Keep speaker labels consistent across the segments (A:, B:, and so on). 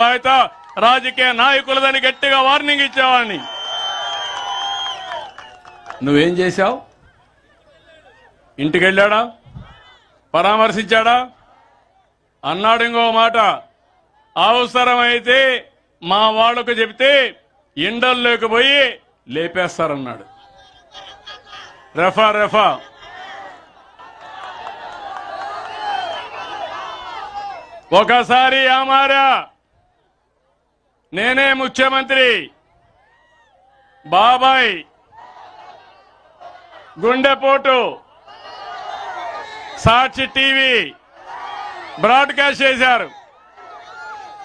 A: బాధ్యత రాజకీయ నాయకులదని గట్టిగా వార్నింగ్ ఇచ్చేవాడిని. నువ్వేం చేశావు? ఇంటికి వెళ్ళాడా పరామర్శించాడా? అన్నాడు ఇంకో మాట అవసరమైతే మా వాళ్ళకు చెబితే ఇండల్లోకి పోయి లేపేస్తారన్నాడు. రెఫా రెఫా. ఒకసారి ఆమారా నేనే ముఖ్యమంత్రి. బాబాయ్. గుండెపోటు. సాక్షి టీవీ. బ్రాడ్కాస్ట్ చేశారు.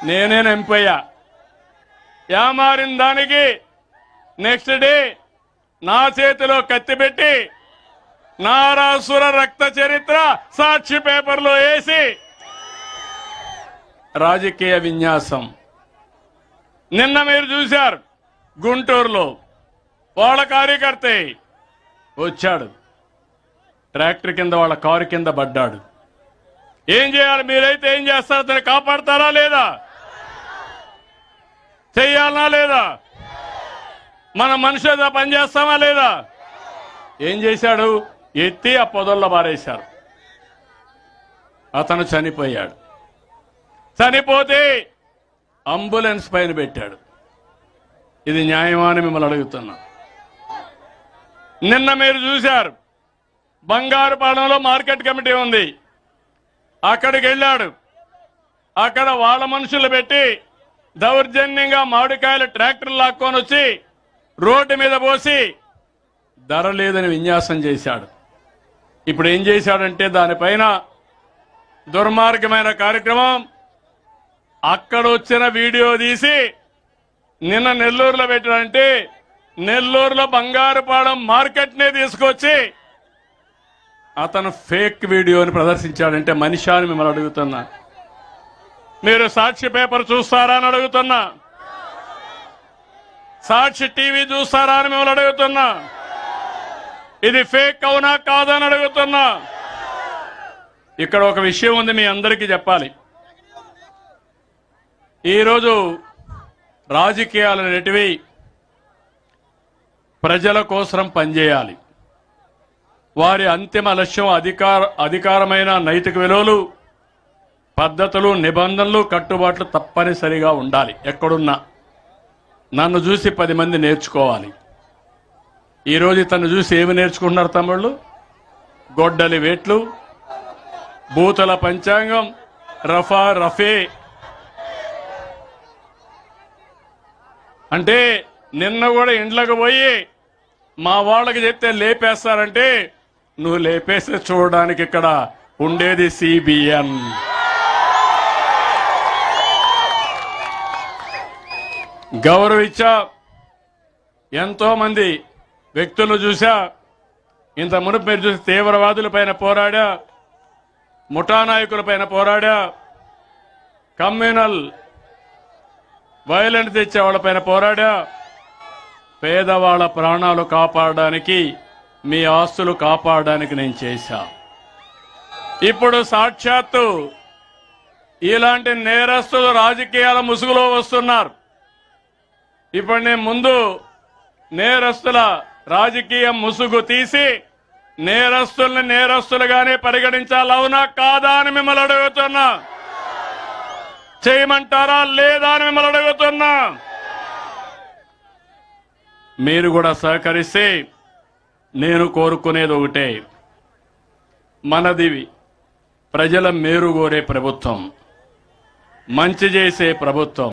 A: నేనే నింపయ్యా. ఏమారిన దానికి నెక్స్ట్ డే నా చేతిలో కత్తి పెట్టి నారాసుర రక్త చరిత్ర సాక్షి పేపర్లో వేసి రాజకీయ విన్యాసం. నిన్న మీరు చూశారు గుంటూరులో వాళ్ళ కార్యకర్తే వచ్చాడు. ట్రాక్టర్ కింద వాళ్ళ కారు కింద పడ్డాడు. ఏం చేయాలి? మీరైతే ఏం చేస్తారు? అతను కాపాడతారా లేదా? చెయ్యాలనా లేదా? మన మనుషులతో పనిచేస్తామా లేదా? ఏం చేశాడు? ఎత్తి ఆ పొదల్లో పారేశారు. అతను చనిపోయాడు. చనిపోతే అంబులెన్స్ పైన పెట్టాడు. ఇది న్యాయమా అని మిమ్మల్ని అడుగుతున్నా. నిన్న మీరు చూశారు. బంగారుపాలెంలో మార్కెట్ కమిటీ ఉంది. అక్కడికి వెళ్ళాడు. అక్కడ వాళ్ళ మనుషులు పెట్టి దౌర్జన్యంగా మామిడికాయలు ట్రాక్టర్ లాక్కొని వచ్చి రోడ్డు మీద పోసి ధర లేదని విన్యాసం చేశాడు. ఇప్పుడు ఏం చేశాడంటే దానిపైన దుర్మార్గమైన కార్యక్రమం అక్కడ వచ్చిన వీడియో తీసి నిన్న నెల్లూరులో పెట్టాడంటే నెల్లూరులో బంగారుపాలెం మార్కెట్ నే తీసుకొచ్చి అతను ఫేక్ వీడియోని ప్రదర్శించాడంటే మనిషి అని మిమ్మల్ని అడుగుతున్నా. మీరు సాక్షి పేపర్ చూస్తారా అని అడుగుతున్నా. సాక్షి టీవీ చూస్తారా అని మిమ్మల్ని అడుగుతున్నా. ఇది ఫేక్ అవునా కాదని అడుగుతున్నా. ఇక్కడ ఒక విషయం ఉంది మీ అందరికీ చెప్పాలి. ఈరోజు రాజకీయాలు అనేటివి ప్రజల కోసం పనిచేయాలి. వారి అంతిమ లక్ష్యం అధికార అధికారమైన నైతిక విలువలు పద్ధతులు నిబంధనలు కట్టుబాట్లు తప్పనిసరిగా ఉండాలి. ఎక్కడున్నా. నన్ను చూసి పది మంది నేర్చుకోవాలి. ఈరోజు తను చూసి ఏమి నేర్చుకుంటున్నారు తమ్ముళ్ళు? గొడ్డలి వేట్లు బూతల పంచాంగం రఫా రఫే అంటే నిన్న కూడా ఇండ్లకు పోయి మా వాళ్ళకి చెప్తే లేపేస్తారంటే నువ్వు లేపేస్తే చూడడానికి ఇక్కడ ఉండేది సిబిఎన్. గౌరవిచ్చా ఎంతో మంది వ్యక్తులు చూసా ఇంత మునుపు మీరు చూసి తీవ్రవాదుల పైన పోరాడా ముఠా నాయకుల పైన పోరాడా కమ్యూనల్ వైలెంట్ తెచ్చే వాళ్ళ పైన పోరాడా? పేదవాళ్ళ ప్రాణాలు కాపాడడానికి మీ ఆస్తులు కాపాడడానికి నేను చేశా. ఇప్పుడు సాక్షాత్తు ఇలాంటి నేరస్తులు రాజకీయాల ముసుగులో వస్తున్నారు. ఇప్పుడు నేను ముందు నేరస్తుల రాజకీయ ముసుగు తీసి నేరస్తుల్ని నేరస్తులుగానే పరిగణించాలవునా కాదా అని మిమ్మల్ని అడుగుతున్నా. చేయమంటారా లేదా అని మిమ్మల్ని అడుగుతున్నా. మీరు కూడా సహకరిస్తే నేను కోరుకునేది ఒకటే. మనది ప్రజల మేరు కోరే ప్రభుత్వం. మంచి చేసే ప్రభుత్వం.